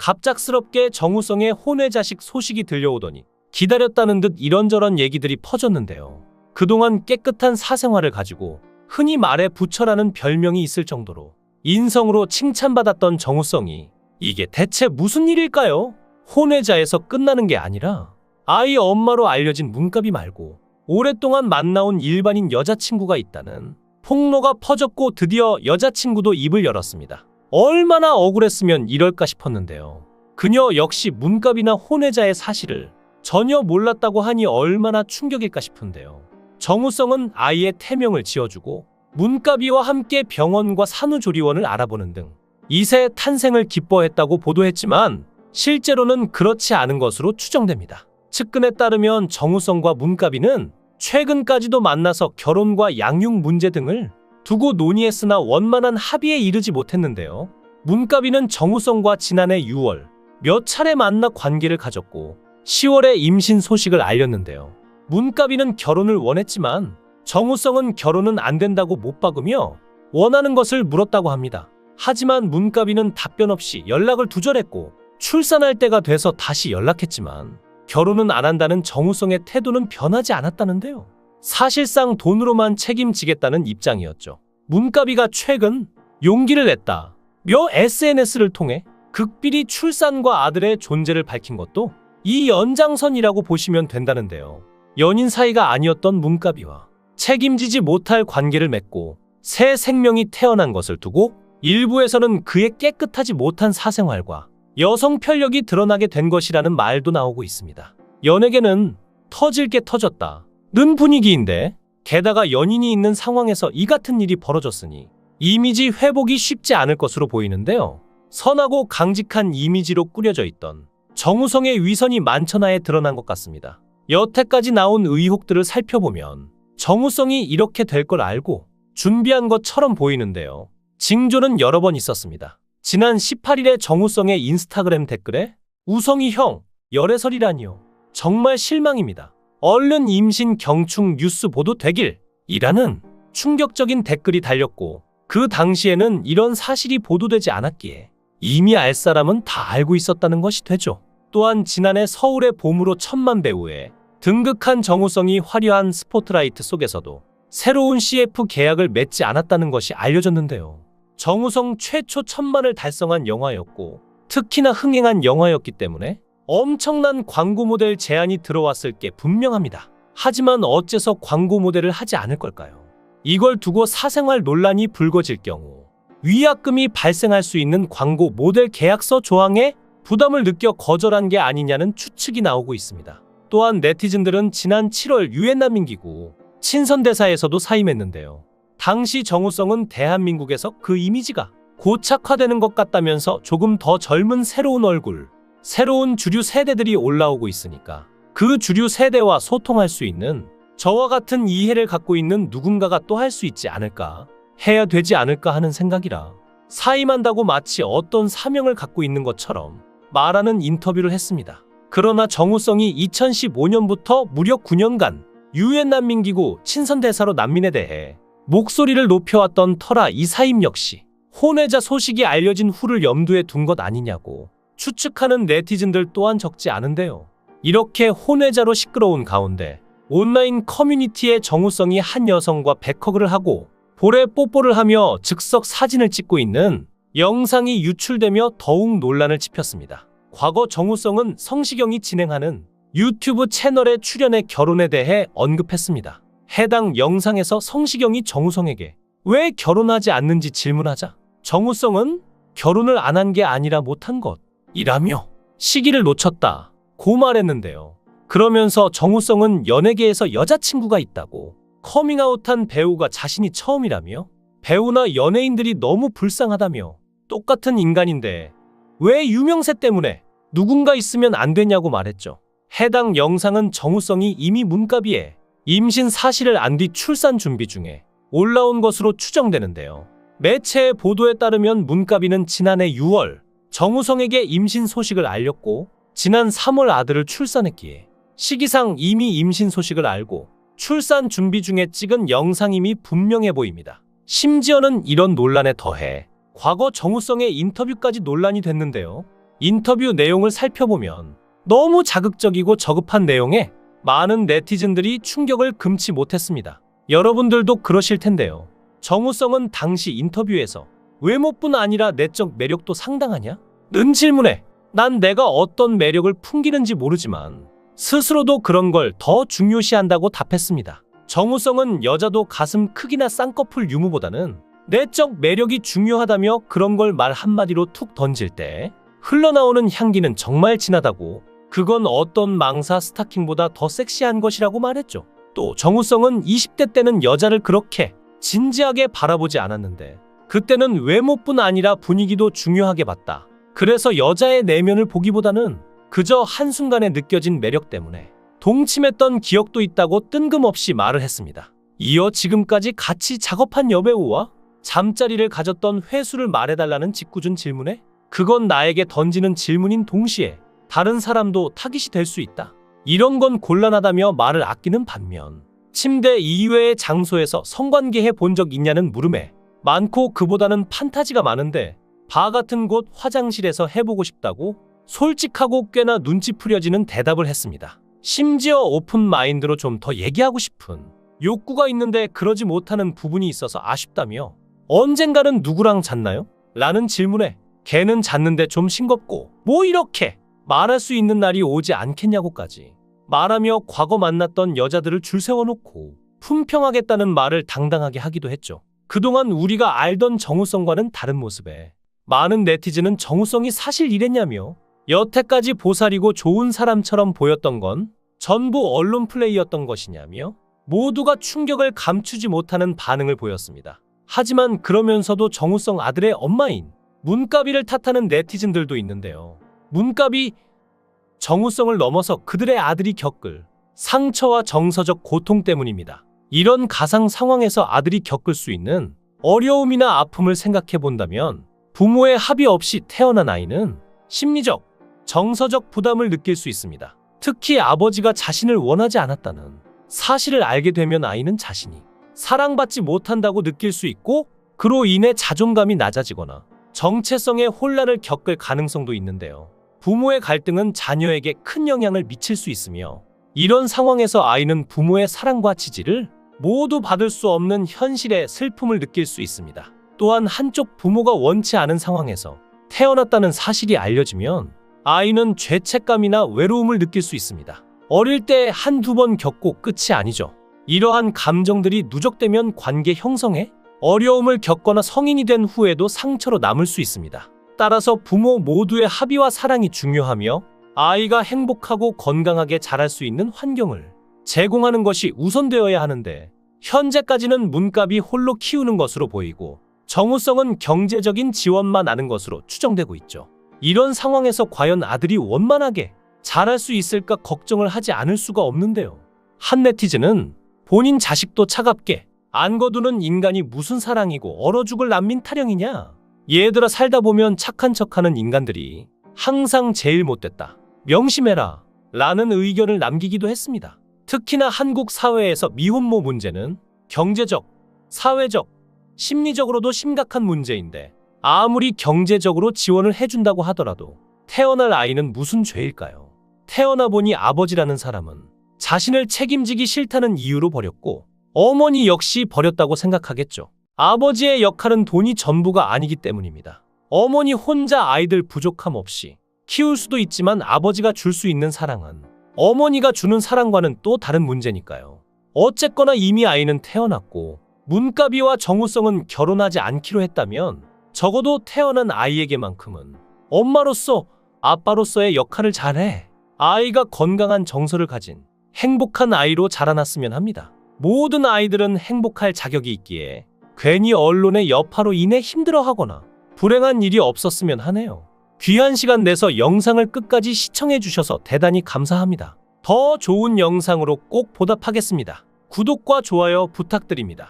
갑작스럽게 정우성의 혼외 자식 소식이 들려오더니 기다렸다는 듯 이런저런 얘기들이 퍼졌는데요. 그동안 깨끗한 사생활을 가지고 흔히 말해 부처라는 별명이 있을 정도로 인성으로 칭찬받았던 정우성이 이게 대체 무슨 일일까요? 혼외자에서 끝나는 게 아니라 아이 엄마로 알려진 문갑이 말고 오랫동안 만나온 일반인 여자친구가 있다는 폭로가 퍼졌고 드디어 여자친구도 입을 열었습니다. 얼마나 억울했으면 이럴까 싶었는데요. 그녀 역시 문갑이나 혼외자의 사실을 전혀 몰랐다고 하니 얼마나 충격일까 싶은데요. 정우성은 아이의 태명을 지어주고 문갑이와 함께 병원과 산후조리원을 알아보는 등 2세 탄생을 기뻐했다고 보도했지만 실제로는 그렇지 않은 것으로 추정됩니다. 측근에 따르면 정우성과 문갑이는 최근까지도 만나서 결혼과 양육 문제 등을 두고 논의했으나 원만한 합의에 이르지 못했는데요. 문갑이는 정우성과 지난해 6월 몇 차례 만나 관계를 가졌고 10월에 임신 소식을 알렸는데요. 문갑이는 결혼을 원했지만 정우성은 결혼은 안 된다고 못 박으며 원하는 것을 물었다고 합니다. 하지만 문갑이는 답변 없이 연락을 두절했고 출산할 때가 돼서 다시 연락했지만 결혼은 안 한다는 정우성의 태도는 변하지 않았다는데요. 사실상 돈으로만 책임지겠다는 입장이었죠. 문갑이가 최근 용기를 냈다. 며 SNS를 통해 극비리 출산과 아들의 존재를 밝힌 것도 이 연장선이라고 보시면 된다는데요. 연인 사이가 아니었던 문갑이와 책임지지 못할 관계를 맺고 새 생명이 태어난 것을 두고 일부에서는 그의 깨끗하지 못한 사생활과 여성 편력이 드러나게 된 것이라는 말도 나오고 있습니다. 연예계는 터질 게 터졌다. 는 분위기인데 게다가 연인이 있는 상황에서 이 같은 일이 벌어졌으니 이미지 회복이 쉽지 않을 것으로 보이는데요. 선하고 강직한 이미지로 꾸려져 있던 정우성의 위선이 만천하에 드러난 것 같습니다. 여태까지 나온 의혹들을 살펴보면 정우성이 이렇게 될 걸 알고 준비한 것처럼 보이는데요. 징조는 여러 번 있었습니다. 지난 18일에 정우성의 인스타그램 댓글에 우성이 형, 열애설이라니요. 정말 실망입니다. 얼른 임신 경충 뉴스 보도 되길 이라는 충격적인 댓글이 달렸고 그 당시에는 이런 사실이 보도되지 않았기에 이미 알 사람은 다 알고 있었다는 것이 되죠. 또한 지난해 서울의 봄으로 천만 배우에 등극한 정우성이 화려한 스포트라이트 속에서도 새로운 CF 계약을 맺지 않았다는 것이 알려졌는데요. 정우성 최초 천만을 달성한 영화였고 특히나 흥행한 영화였기 때문에 엄청난 광고 모델 제안이 들어왔을 게 분명합니다. 하지만 어째서 광고 모델을 하지 않을 걸까요? 이걸 두고 사생활 논란이 불거질 경우 위약금이 발생할 수 있는 광고 모델 계약서 조항에 부담을 느껴 거절한 게 아니냐는 추측이 나오고 있습니다. 또한 네티즌들은 지난 7월 유엔 난민기구 친선대사에서도 사임했는데요. 당시 정우성은 대한민국에서 그 이미지가 고착화되는 것 같다면서 조금 더 젊은 새로운 얼굴, 새로운 주류 세대들이 올라오고 있으니까 그 주류 세대와 소통할 수 있는 저와 같은 이해를 갖고 있는 누군가가 또 할 수 있지 않을까, 해야 되지 않을까 하는 생각이라 사임한다고 마치 어떤 사명을 갖고 있는 것처럼 말하는 인터뷰를 했습니다. 그러나 정우성이 2015년부터 무려 9년간 유엔 난민기구 친선대사로 난민에 대해 목소리를 높여왔던 터라 이 사임 역시 혼외자 소식이 알려진 후를 염두에 둔 것 아니냐고 추측하는 네티즌들 또한 적지 않은데요. 이렇게 혼외자로 시끄러운 가운데 온라인 커뮤니티에 정우성이 한 여성과 백허그를 하고 볼에 뽀뽀를 하며 즉석 사진을 찍고 있는 영상이 유출되며 더욱 논란을 짚혔습니다. 과거 정우성은 성시경이 진행하는 유튜브 채널에 출연해 결혼에 대해 언급했습니다. 해당 영상에서 성시경이 정우성에게 왜 결혼하지 않는지 질문하자 정우성은 결혼을 안 한 게 아니라 못한 것 이라며 시기를 놓쳤다 고 말했는데요. 그러면서 정우성은 연예계에서 여자친구가 있다고 커밍아웃한 배우가 자신이 처음이라며 배우나 연예인들이 너무 불쌍하다며 똑같은 인간인데 왜 유명세 때문에 누군가 있으면 안 되냐고 말했죠. 해당 영상은 정우성이 이미 문가비에 임신 사실을 안 뒤 출산 준비 중에 올라온 것으로 추정되는데요. 매체의 보도에 따르면 문가비는 지난해 6월 정우성에게 임신 소식을 알렸고 지난 3월 아들을 출산했기에 시기상 이미 임신 소식을 알고 출산 준비 중에 찍은 영상임이 분명해 보입니다. 심지어는 이런 논란에 더해 과거 정우성의 인터뷰까지 논란이 됐는데요. 인터뷰 내용을 살펴보면 너무 자극적이고 저급한 내용에 많은 네티즌들이 충격을 금치 못했습니다. 여러분들도 그러실 텐데요. 정우성은 당시 인터뷰에서 외모뿐 아니라 내적 매력도 상당하냐? 는 질문에 난 내가 어떤 매력을 풍기는지 모르지만 스스로도 그런 걸 더 중요시한다고 답했습니다. 정우성은 여자도 가슴 크기나 쌍꺼풀 유무보다는 내적 매력이 중요하다며 그런 걸 말 한마디로 툭 던질 때 흘러나오는 향기는 정말 진하다고 그건 어떤 망사 스타킹보다 더 섹시한 것이라고 말했죠. 또 정우성은 20대 때는 여자를 그렇게 진지하게 바라보지 않았는데 그때는 외모뿐 아니라 분위기도 중요하게 봤다. 그래서 여자의 내면을 보기보다는 그저 한순간에 느껴진 매력 때문에 동침했던 기억도 있다고 뜬금없이 말을 했습니다. 이어 지금까지 같이 작업한 여배우와 잠자리를 가졌던 회수를 말해달라는 직구준 질문에 그건 나에게 던지는 질문인 동시에 다른 사람도 타깃이 될 수 있다. 이런 건 곤란하다며 말을 아끼는 반면 침대 이외의 장소에서 성관계해 본 적 있냐는 물음에 많고 그보다는 판타지가 많은데 바 같은 곳 화장실에서 해보고 싶다고 솔직하고 꽤나 눈치 풀려지는 대답을 했습니다. 심지어 오픈 마인드로 좀 더 얘기하고 싶은 욕구가 있는데 그러지 못하는 부분이 있어서 아쉽다며 언젠가는 누구랑 잤나요? 라는 질문에 걔는 잤는데 좀 싱겁고 뭐 이렇게 말할 수 있는 날이 오지 않겠냐고까지 말하며 과거 만났던 여자들을 줄 세워놓고 품평하겠다는 말을 당당하게 하기도 했죠. 그동안 우리가 알던 정우성과는 다른 모습에 많은 네티즌은 정우성이 사실 이랬냐며 여태까지 보살이고 좋은 사람처럼 보였던 건 전부 언론 플레이였던 것이냐며 모두가 충격을 감추지 못하는 반응을 보였습니다. 하지만 그러면서도 정우성 아들의 엄마인 문가비를 탓하는 네티즌들도 있는데요. 문가비 정우성을 넘어서 그들의 아들이 겪을 상처와 정서적 고통 때문입니다. 이런 가상 상황에서 아들이 겪을 수 있는 어려움이나 아픔을 생각해 본다면 부모의 합의 없이 태어난 아이는 심리적, 정서적 부담을 느낄 수 있습니다. 특히 아버지가 자신을 원하지 않았다는 사실을 알게 되면 아이는 자신이 사랑받지 못한다고 느낄 수 있고 그로 인해 자존감이 낮아지거나 정체성의 혼란을 겪을 가능성도 있는데요. 부모의 갈등은 자녀에게 큰 영향을 미칠 수 있으며 이런 상황에서 아이는 부모의 사랑과 지지를 모두 받을 수 없는 현실의 슬픔을 느낄 수 있습니다. 또한 한쪽 부모가 원치 않은 상황에서 태어났다는 사실이 알려지면 아이는 죄책감이나 외로움을 느낄 수 있습니다. 어릴 때 한두 번 겪고 끝이 아니죠. 이러한 감정들이 누적되면 관계 형성에 어려움을 겪거나 성인이 된 후에도 상처로 남을 수 있습니다. 따라서 부모 모두의 합의와 사랑이 중요하며 아이가 행복하고 건강하게 자랄 수 있는 환경을 제공하는 것이 우선되어야 하는데 현재까지는 문값이 홀로 키우는 것으로 보이고 정우성은 경제적인 지원만 하는 것으로 추정되고 있죠. 이런 상황에서 과연 아들이 원만하게 잘할 수 있을까 걱정을 하지 않을 수가 없는데요. 한 네티즌은 본인 자식도 차갑게 안 거두는 인간이 무슨 사랑이고 얼어 죽을 난민 타령이냐? 얘들아 살다 보면 착한 척하는 인간들이 항상 제일 못됐다. 명심해라. 라는 의견을 남기기도 했습니다. 특히나 한국 사회에서 미혼모 문제는 경제적, 사회적, 심리적으로도 심각한 문제인데 아무리 경제적으로 지원을 해준다고 하더라도 태어날 아이는 무슨 죄일까요? 태어나 보니 아버지라는 사람은 자신을 책임지기 싫다는 이유로 버렸고 어머니 역시 버렸다고 생각하겠죠. 아버지의 역할은 돈이 전부가 아니기 때문입니다. 어머니 혼자 아이들 부족함 없이 키울 수도 있지만 아버지가 줄 수 있는 사랑은 어머니가 주는 사랑과는 또 다른 문제니까요. 어쨌거나 이미 아이는 태어났고 문가비와 정우성은 결혼하지 않기로 했다면 적어도 태어난 아이에게만큼은 엄마로서 아빠로서의 역할을 잘해 아이가 건강한 정서를 가진 행복한 아이로 자라났으면 합니다. 모든 아이들은 행복할 자격이 있기에 괜히 언론의 여파로 인해 힘들어하거나 불행한 일이 없었으면 하네요. 귀한 시간 내서 영상을 끝까지 시청해 주셔서 대단히 감사합니다. 더 좋은 영상으로 꼭 보답하겠습니다. 구독과 좋아요 부탁드립니다.